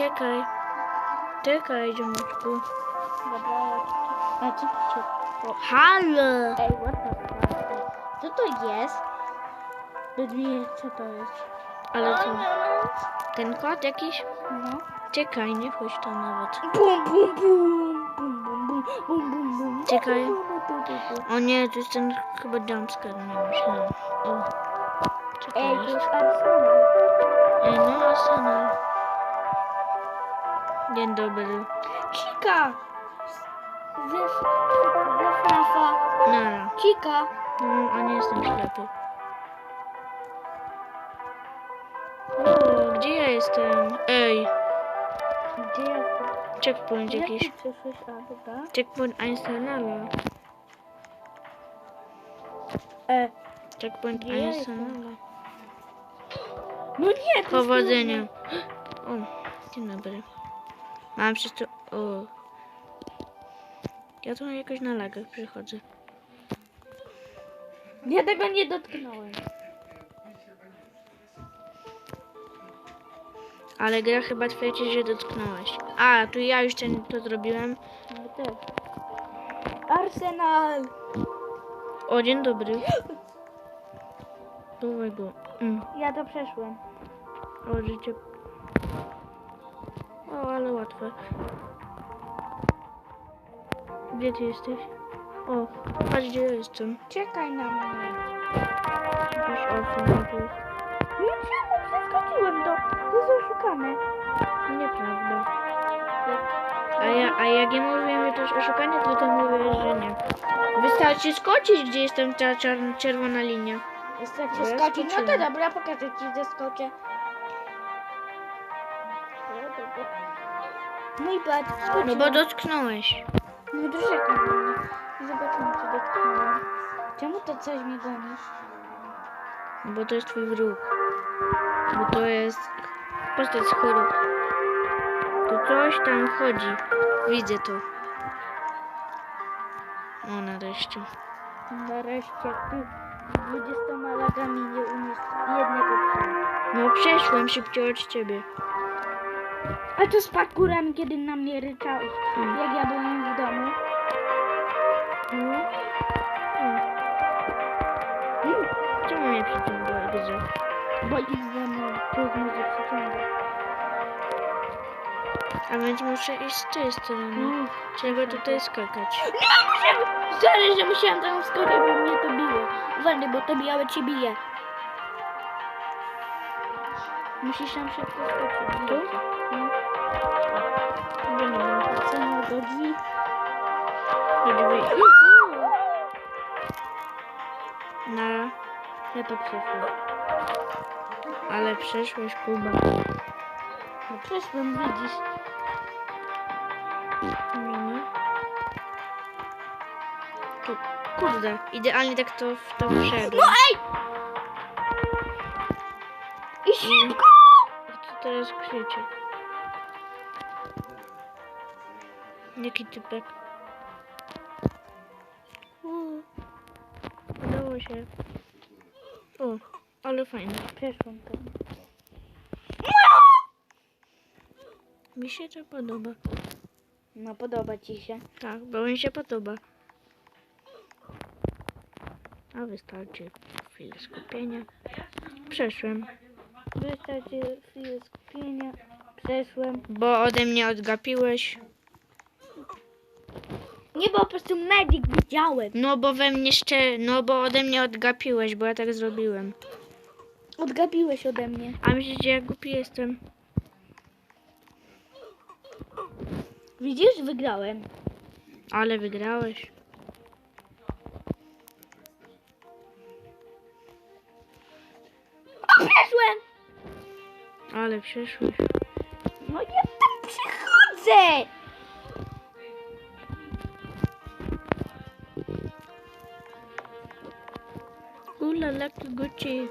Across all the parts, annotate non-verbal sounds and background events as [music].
czekaj. Czekaj. O, Halo! Ej, what the fuck? Co to jest? Bydwie, co to jest? Ale co? Ten kod jakiś? No. Czekaj, nie wchodź tam nawet. Bum, bum, bum, bum, bum, bum, bum, bum, bum. Czekaj. O nie, to jest ten chyba jumpscare, nie myślałem. O. To Ej, to jest Arsenal. Ej, no Arsenal. Dzień dobry. Chica! Ze, ze FNAFa. Nara. Chica! No, a nie jestem ślepy. O, gdzie ja jestem? Ej, Gdzie jestem? checkpoint Jak jakiś. Checkpoint Arsenala. E, Checkpoint ja? Arsenala. no nie, to Powodzenia. O, dzień dobry. Mam przez to... O. Ja tu jakoś na lagach przychodzę. Ja tego nie dotknąłem. Ale gra chyba twierdzi, że dotknąłeś. A, tu ja już ten, to zrobiłem. No też. Arsenal! O, dzień dobry. [gasps] Dawaj go. Mm. Ja to przeszłem. O, życie. O, ale łatwe. Gdzie ty jesteś? O, patrz gdzie ja jestem. Czekaj na mnie. Orfan tu. No czemu przeskoczyłem to? To jest oszukane. Nieprawda. A ja, a jak ja mówiłem, że to jest oszukanie, to ty mówisz, że nie. Wystarczy skoczyć, gdzie jest ta czerwona linia. Wystarczy Ja skoczyć. No to dobra, pokażę ci, że skoczę. No i patrz, skoczyłem. No bo dotknąłeś. No mnie. Zobaczymy, czy dotknąłem. Czemu to coś mnie gonisz? No bo to jest twój wróg. Bo to jest postać z chorób. To coś tam chodzi. Widzę to. O, nareszcie. Nareszcie, ty z 20 lagami nie umiesz jednego przejść. No przeszłem szybciej od ciebie. A to z parkurem, kiedy na mnie ryczałeś, Mm. jak ja byłem w domu. No. Mm. Czemu mnie przyciągła grze? Bo ich ze mną trudno, że przyciąga. A więc muszę iść z tej strony. Mm. Trzeba tutaj skakać. Nie, musiałem! Sorry, że musiałem tam skoczyć, bo mnie to biło. Uważaj, bo to białe cię bije. Musisz tam szybko skoczyć. Bo nie wiem. Wracamy do drzwi. Do drzwi. Nara. Ja to przeszłam. Ale przeszłeś Kuba. No przeszłam, widzisz. Mini. Kurde, idealnie tak to w to wszedłem. No ej! I szybko! Co teraz krzyczy? Jaki typek? Uuu, Udało się. O, ale fajne. Przeszłam to. Mi się to podoba. No podoba ci się. Tak, bo mi się podoba. A wystarczy chwilę skupienia. Przeszłem, Wystarczy chwilę skupienia. Przeszłem. bo ode mnie odgapiłeś. Nie, bo po prostu medic widziałem. No bo we mnie szczer... No bo ode mnie odgapiłeś, bo ja tak zrobiłem. Odgapiłeś ode mnie. A myślisz, że ja głupi jestem? Widzisz? Wygrałem. Ale wygrałeś. Ale przeszłeś. No ja tam przychodzę! Ula, laki Gucci.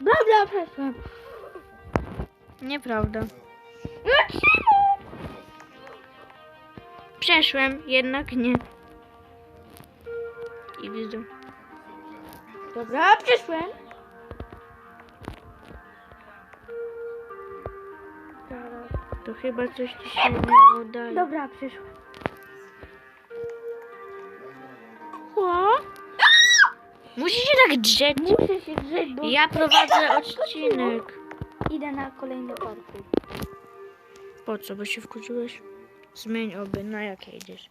Dobra, przeszłem. Nieprawda. No? Przeszłem, jednak nie. I widzę. Dobra, przeszłem. To chyba coś ci się nie udaje. Dobra, przyszło. O! Musisz się tak drzeć. Muszę się grzeć, bo Ja prowadzę odcinek. idę na kolejny parkour. Po co, bo się wkurzyłeś? Zmień oby, na jakie idziesz?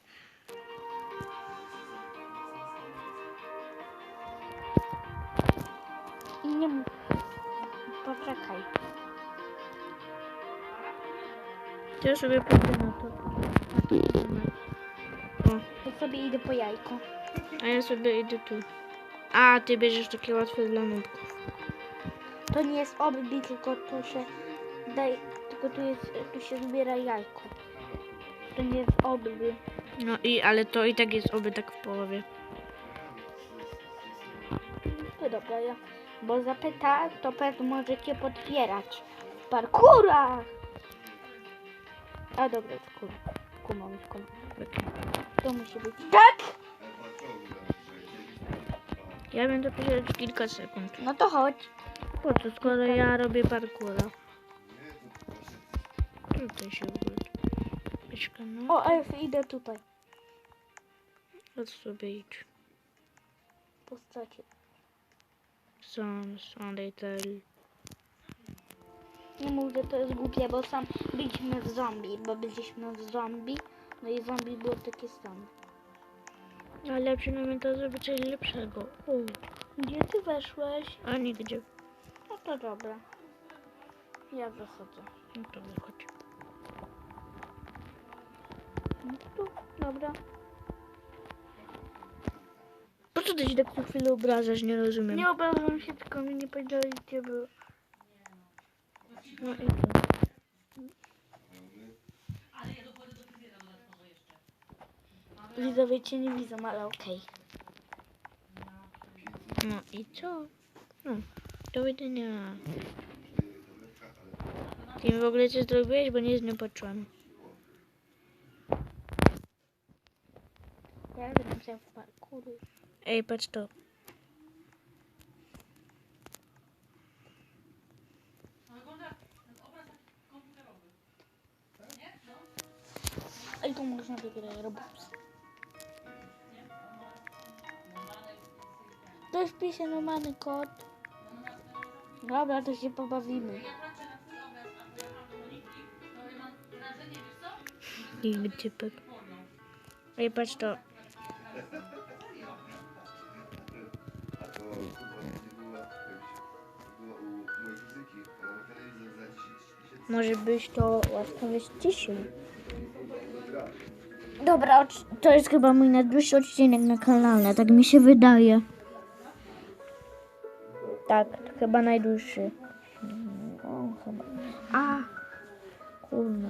I nie mów. Poczekaj. Ja sobie pójdę na to. O, sobie idę po jajko. a ja sobie idę tu. A, ty bierzesz takie łatwe dla nubków. To nie jest obbi, tylko to się daj, tylko tu jest, tu się zbiera jajko. To nie jest obby. No i, ale to i tak jest oby tak w połowie. To dobra, ja. Bo zapyta, to pewnie możecie podpierać w parkurach. A dobra, kur, kumam, już kumam. To musi być tak. Ja będę pisać kilka sekund. No to chodź. Po co, skoro ja robię parkura? Tutaj się. Pieczka, no. O, a ja sobie idę tutaj. Chodź sobie idź. Postacie. Son, Sunday tell. Nie mów, że to jest głupie, bo sam byliśmy w zombie, bo byliśmy w zombie, no i zombie było takie same. Ale przynajmniej to zrobię coś lepszego. O, Gdzie ty weszłeś? a nigdzie. No to dobra. Ja wychodzę. No to wychodź. No to dobra. Po co ty się tak co chwilę obrażasz? Nie rozumiem. Nie obrażam się, tylko mi nie powiedzieli, gdzie było. No i co? Widzowie cię nie widzą, ale okej. No i co? No, do widzenia. Ty w ogóle coś zrobiłeś, bo nic nie poczułem. Ja będę się w parkuru. Ej, patrz to. Ej, tu można wygrać Robux. To wpiszę normalny kod. Dobra, to się pobawimy. I typek. Ej, patrz to. A to chyba nie była, była u mojej fizyki, ona ma telewizor za 10 tysięcy. Może byś to łaskawie ściszył. Dobra, To jest chyba mój najdłuższy odcinek na kanale, tak mi się wydaje. Tak, chyba najdłuższy. O, chyba. A! Kurwa.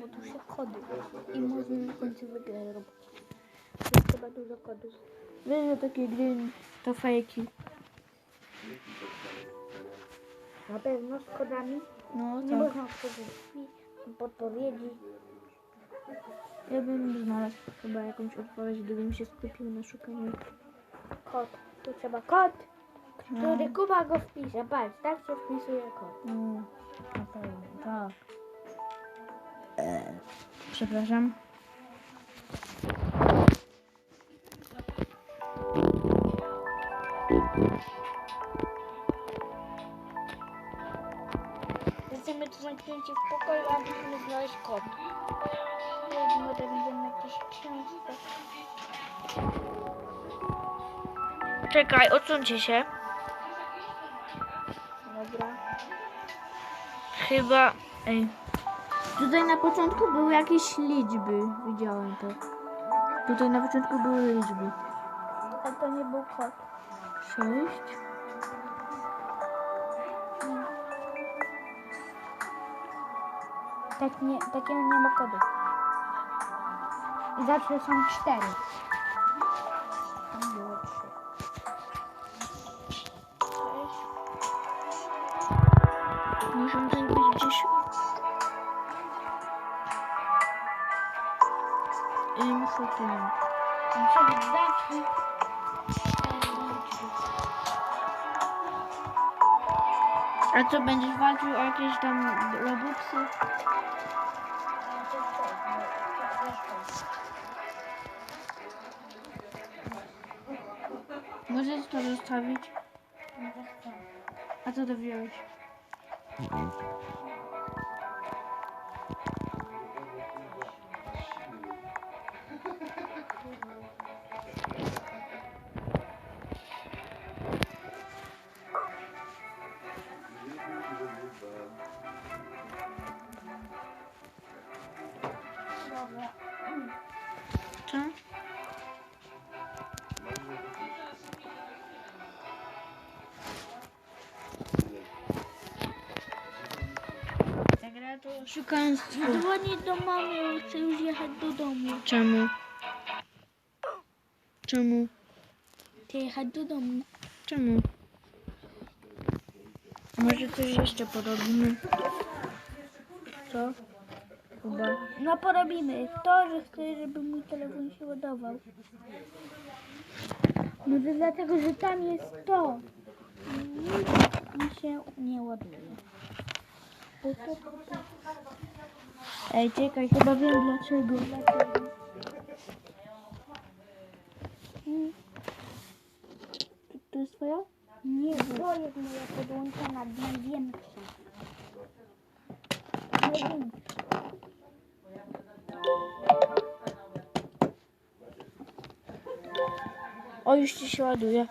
bo tu się kody. I można na końcu wygrać. To jest chyba dużo kodów. Wiesz, że takie gry to fejki. Na pewno z kodami. No Nie tak. można drzwi, podpowiedzi. Ja bym znalazł chyba jakąś odpowiedź, gdybym się skupił na szukaniu. Kod. Tu trzeba kod, który Kuba go wpisze. Patrz, tak się wpisuje kod. No, na pewno, tak. Przepraszam. Jesteśmy tu zamknięci w pokoju, a musimy znaleźć kod. Może będziemy jakieś książce. Czekaj, odsuńcie się. Dobra. Chyba. Ej. Tutaj na początku były jakieś liczby. Widziałem to. Tutaj na początku były liczby. A to nie był kod. Sześć. Tak nie, takiego nie ma kodu. I zawsze są cztery. Tam było trzy. Cześć. Muszą tutaj być A co, będziesz walczył o jakieś tam robuxy? Możesz to zostawić? A co to wziąłeś? Oszukaństwo. Dzwonię do mamy, chcę już jechać do domu. Czemu? Czemu? Chcę jechać do domu. Czemu? Może coś jeszcze porobimy? Co? Chyba. No porobimy. To, że chcę, żeby mój telefon się ładował. No to dlatego, że tam jest to. Nic mi się nie ładuje. Bo to- Ej, czekaj, chyba wiem dlaczego. Dlaczego? To- To jest twoja? Nie, to jest moja podłączona, największa. Największa. O, już ci się ładuje.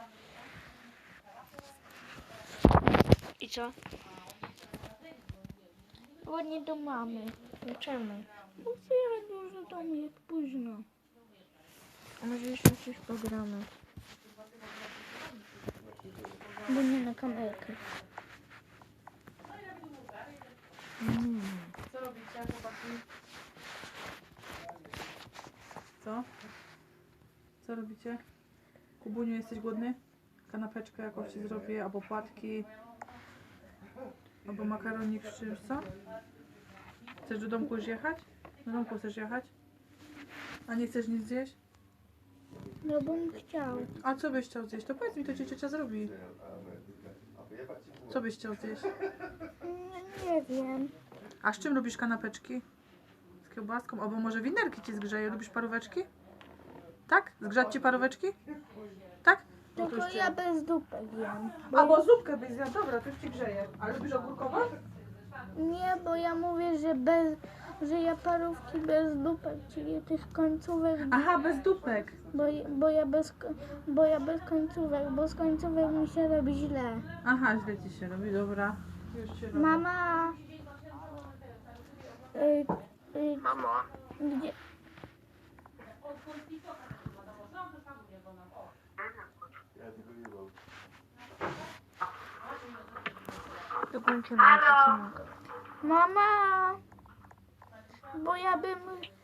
I co? Ładnie do mamy. Czemu? No chcę jechać już do domu, jak późno. A może jeszcze coś pogramy? Bo nie na kamerkę. Co robicie, chłopaki? Co? Co robicie? Kubuniu, jesteś głodny? Kanapeczkę jakąś ci zrobię, albo płatki, albo makaronik z czymś, co? Chcesz do domku już jechać? Do domku chcesz jechać? A nie chcesz nic zjeść? No bym chciał. A co byś chciał zjeść? To powiedz mi, to ci ciocia zrobi. Co byś chciał zjeść? Nie wiem. A z czym lubisz kanapeczki? Z kiełbaską? Albo może winerki ci zgrzeję. Lubisz paróweczki? Tak? Zgrzać ci paróweczki? Tak? No Tylko ja bez dupek jem. Albo zupkę byś zjadł. Dobra, to już ci grzeję. A lubisz ogórkową? Nie, bo ja mówię, że bez, że ja parówki bez dupek, czyli tych końcówek, Aha, bez dupek. bo, bo, ja bez, ko- bo ja bez końcówek, bo z końcówek mi się robi źle. Aha, źle ci się robi, dobra. Już się robi. Mama. Y, y, Mama, gdzie? Mama! Bo ja bym